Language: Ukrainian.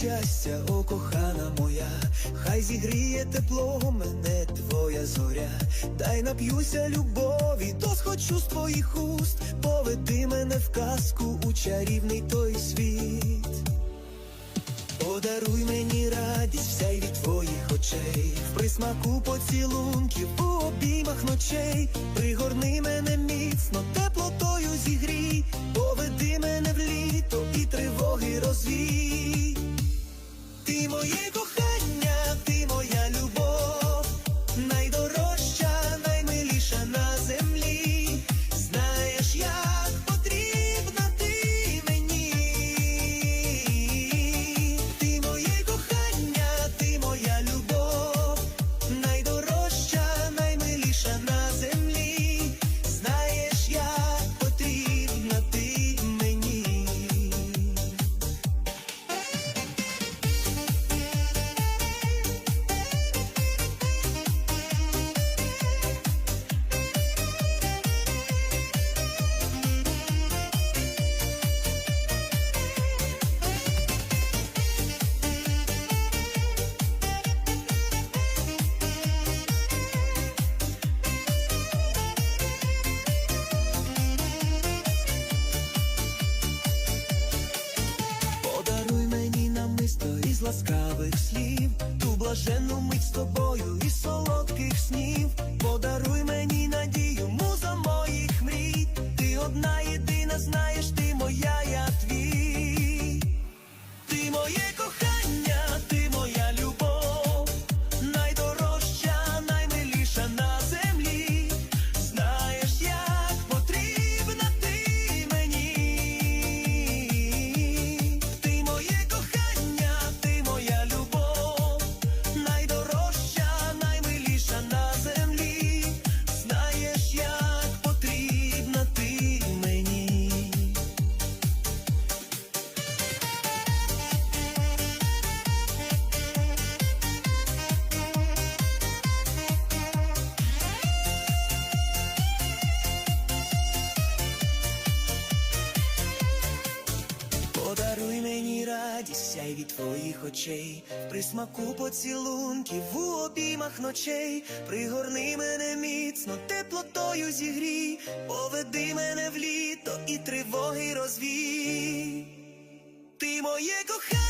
щастя, о кохана моя, хай зігріє тепло мене твоя зоря, дай нап'юся любові, то схочу з твоїх уст, поведи мене в казку у чарівний той світ. Подаруй мені радість, всяй від твоїх очей, в присмаку поцілунків у обіймах ночей, пригорни мене міцно, Ти ласкавих слів, ту блаженну мить з тобою і солодких снів. Подаруй мені надію, муза моїх мрій. Ти одна єдина, знаєш, ти радість, сяй від твоїх очей, при смаку поцілунків у обіймах ночей, пригорни мене міцно, теплотою зігрій, поведи мене в літо і тривоги розвій. Ти моє кохання,